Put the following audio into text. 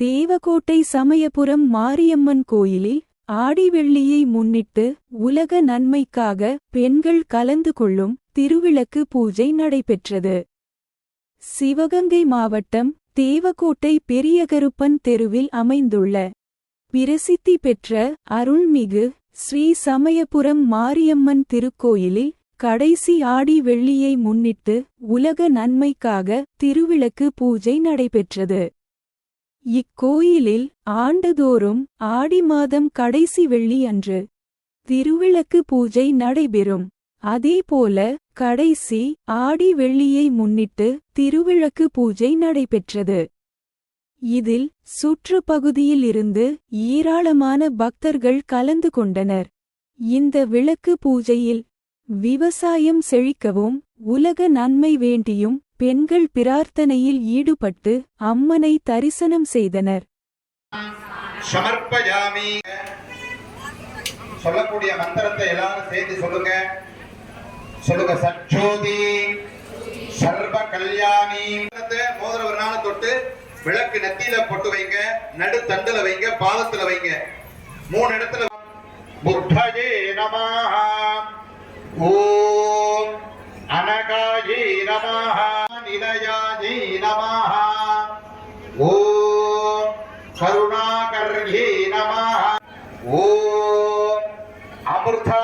தேவகோட்டை சமயபுரம் மாரியம்மன் கோயிலில் ஆடி வெள்ளியை முன்னிட்டு உலக நன்மைக்காக பெண்கள் கலந்து கொள்ளும் திருவிளக்கு பூஜை நடைபெற்றது. சிவகங்கை மாவட்டம் தேவகோட்டை பெரியகருப்பன் தெருவில் அமைந்துள்ள பிரசித்தி பெற்ற அருள்மிகு ஸ்ரீ சமயபுரம் மாரியம்மன் திருக்கோயிலில் கடைசி ஆடி வெள்ளியை முன்னிட்டு உலக நன்மைக்காக திருவிளக்கு பூஜை நடைபெற்றது. இக்கோயிலில் ஆண்டுதோறும் ஆடி மாதம் கடைசி வெள்ளி அன்று திருவிளக்கு பூஜை நடைபெறும். அதேபோல கடைசி ஆடி வெள்ளியை முன்னிட்டு திருவிளக்கு பூஜை நடைபெற்றது. இதில் சுற்றுப்பகுதியிலிருந்து ஏராளமான பக்தர்கள் கலந்து கொண்டனர். இந்த விளக்கு பூஜையில் விவசாயம் செழிக்கவும் உலக நன்மை வேண்டியும் பெண்கள் பிரார்த்தனையில் ஈடுபட்டு அம்மனை தரிசனம் செய்தனர். சமர்ப்பயாமி. சொல்லக்கூடிய மந்திரத்தை எல்லாரும் சேர்ந்து சொல்லுங்க. சொல்லுங்க சச்சோதி சர்வ கல்யாணி மோதிர ஒரு நாள் தொட்டு விளக்கு நெத்தியில போட்டு வைங்க நடு தண்டுல வைங்க பாதத்துல வைங்க. மூணு இடத்துல புத்தஜே நமாக ஓம் அனகாஜி நமாக ஓம் கருணாகர்யே நமः ஓம் அமிர்தா